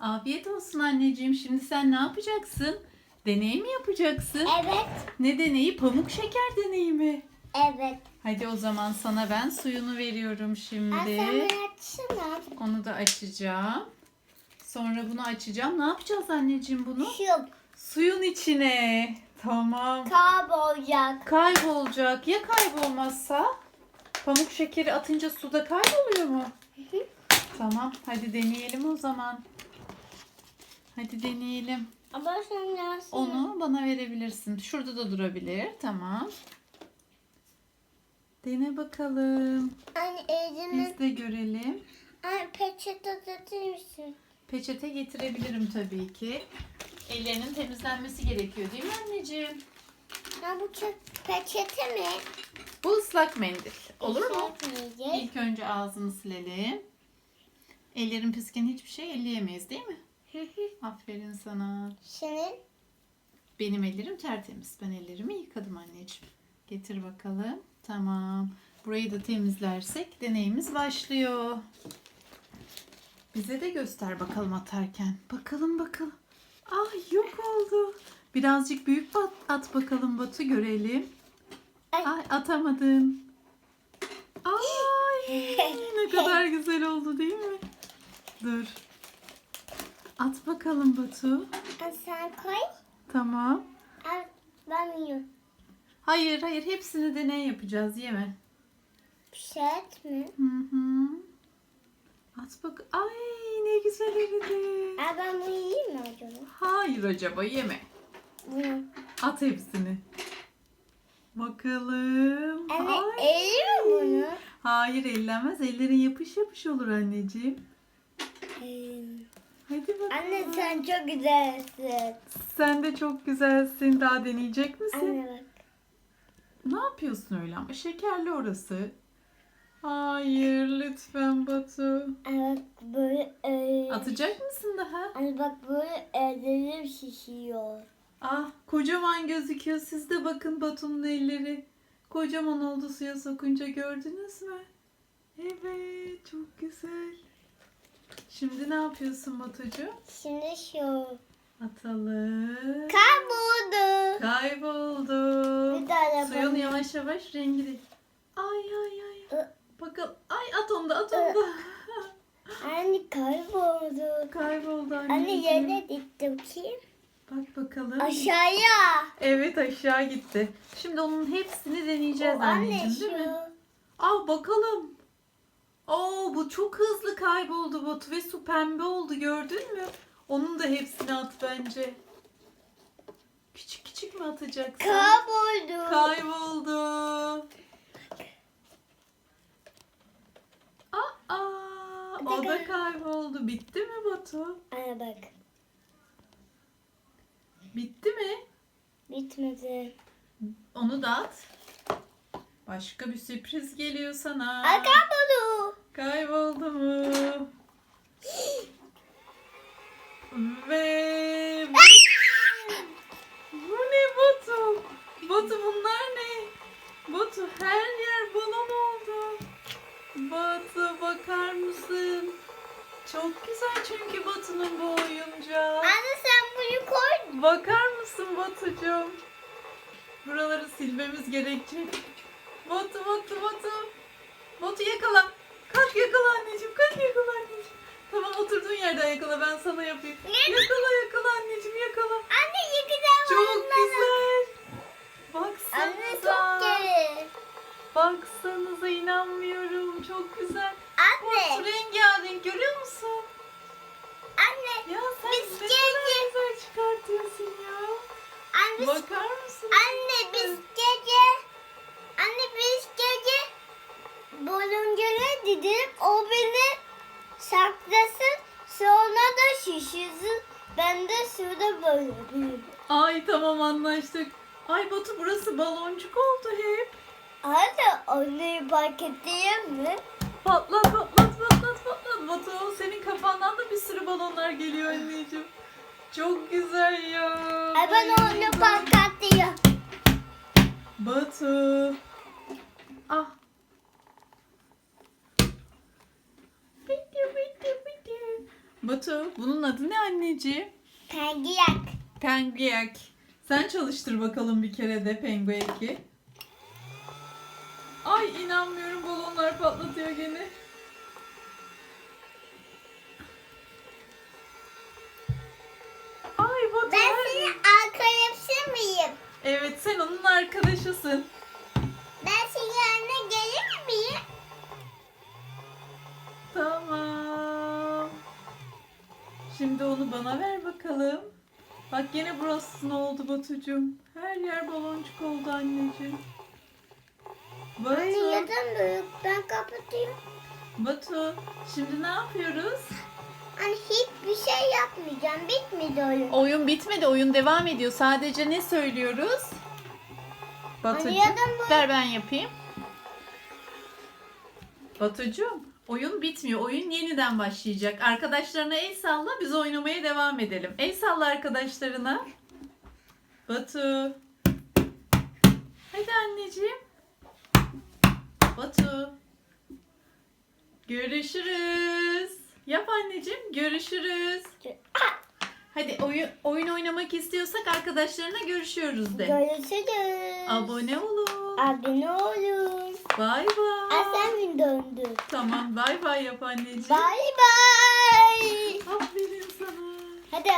Afiyet olsun anneciğim. Şimdi sen ne yapacaksın? Deney mi yapacaksın? Evet. Ne deneyi? Pamuk şeker deneyi mi? Evet. Hadi o zaman sana ben suyunu veriyorum şimdi. sen bunu açsana. Onu da açacağım. Sonra bunu açacağım. Ne yapacağız anneciğim bunu? Şu Suyun içine. Tamam. kaybolacak. Kaybolacak. Ya kaybolmazsa? Pamuk şekeri atınca suda kayboluyor mu? Tamam. Hadi deneyelim o zaman. Hadi deneyelim. Ama sen nasıl? Onu bana verebilirsin. Şurada da durabilir. Tamam. Dene bakalım. Anne elini, Biz de görelim. anne peçete tutur musun? Peçete getirebilirim tabii ki. Ellerinin temizlenmesi gerekiyor değil mi anneciğim? Ya bu çok peçete mi? Bu ıslak mendil. Olur mu? Islatmayacak. İlk önce ağzını silelim. Ellerin pisken hiçbir şey elleyemeyiz değil mi? Aferin sana. Senin? Benim ellerim tertemiz. Ben ellerimi yıkadım anneciğim. Getir bakalım. Tamam. Burayı da temizlersek deneyimiz başlıyor. Bize de göster bakalım atarken. Bakalım bakalım. Ah yok oldu. Birazcık büyük bat- at bakalım Batu görelim. Ay. Ay atamadın. Ay ne kadar güzel oldu değil mi? Dur. At bakalım Batu. Sen koy. Tamam. Al, ben yiyorum. Hayır hayır hepsini deney yapacağız yeme. Pişet mi? Hı hı. At bak. Ay ne güzel eridi. Aa, ben bunu yiyeyim mi acaba? Hayır acaba yeme. Bunu. At hepsini. Bakalım. Anne Ay. eğilir mi bunu? Hayır ellenmez. Ellerin yapış yapış olur anneciğim. Ee, Hadi bakalım. Anne sen çok güzelsin. Sen de çok güzelsin. Daha deneyecek misin? Anne bak. Ne yapıyorsun öyle ama? Şekerli orası. Hayır lütfen Batu. Anne bak böyle e, Atacak mısın daha? Anne bak böyle ellerim şişiyor. Ah kocaman gözüküyor. Siz de bakın Batu'nun elleri. Kocaman oldu suya sokunca gördünüz mü? Evet çok güzel. Şimdi ne yapıyorsun Batucuğum? Şimdi şu. Atalım. Kayboldu. Kayboldu. Bir daha Suyun yavaş yavaş rengi de. Ay ay ay. Bakalım. Ay at onu da at onu da. Anne kayboldu. Kayboldu Anne anneciğim. yerine gitti ki. Bak bakalım. Aşağıya. Evet aşağı gitti. Şimdi onun hepsini deneyeceğiz O anne anneciğim değil mi? Al bakalım. Oo bu çok hızlı kayboldu Batu ve su pembe oldu gördün mü? Onun da hepsini at bence. Küçük küçük mü atacaksın? Kayboldu. Kayboldu. Aa, o da kayboldu. Bitti mi Batu? Anne bak. Bitti mi? Bitmedi. Onu da at. Başka bir sürpriz geliyor sana. Aa. Kayboldu Çok güzel çünkü Batu'nun bu oyuncağı. Anne sen bunu koy. Bakar mısın Batucuğum? Buraları silmemiz gerekecek. Batu, Batu, Batu. Batu yakala. Kalk yakala anneciğim, kalk yakala anneciğim. Tamam oturduğun yerden yakala, ben sana yapayım. Yakala, yakala anneciğim, yakala. Anne Bakar mısın? Anne biz gece. Anne biz gece. Baloncuya dedim. O beni saklasın. Sonra da şişirsin. Ben de şurada büyüdüm. Ay tamam anlaştık. Ay Batu burası baloncuk oldu hep. Anne onu ettin mi? Patlat patlat patlat patlat. Batu senin kafandan da bir sürü balonlar geliyor anneciğim. Çok güzel ya. Ay ben onu ettim. Batu. Ah. Batu bunun adı ne anneciğim? Pengiyak. Penguyak. Sen çalıştır bakalım bir kere de Penguak'i. Ay inanmıyorum balonlar patlatıyor gene. Ben senin arkadaşın mıyım? Evet sen onun arkadaşısın. Ben senin yanına gelir miyim? Tamam. Şimdi onu bana ver bakalım. Bak gene burası ne oldu Batucuğum? Her yer baloncuk oldu anneciğim. Anne Batu, yadan büyük. Ben kapatayım. Batu. Şimdi ne yapıyoruz? Anne hiçbir şey yapmayacağım. Bitmedi oyun. Oyun bitmedi, oyun devam ediyor. Sadece ne söylüyoruz? Batucuğum, bu- ver ben yapayım. Batucuğum, oyun bitmiyor. Oyun yeniden başlayacak. Arkadaşlarına el salla, biz oynamaya devam edelim. El salla arkadaşlarına. Batu. Hadi anneciğim. Batu. Görüşürüz. Yap anneciğim. Görüşürüz. Hadi oyun oyun oynamak istiyorsak arkadaşlarına görüşüyoruz de. Görüşürüz. Abone olun. Abone olun. Bay bay. Aslan gün döndü. Tamam bay bay yap anneciğim. Bye bye. Aferin sana. Hadi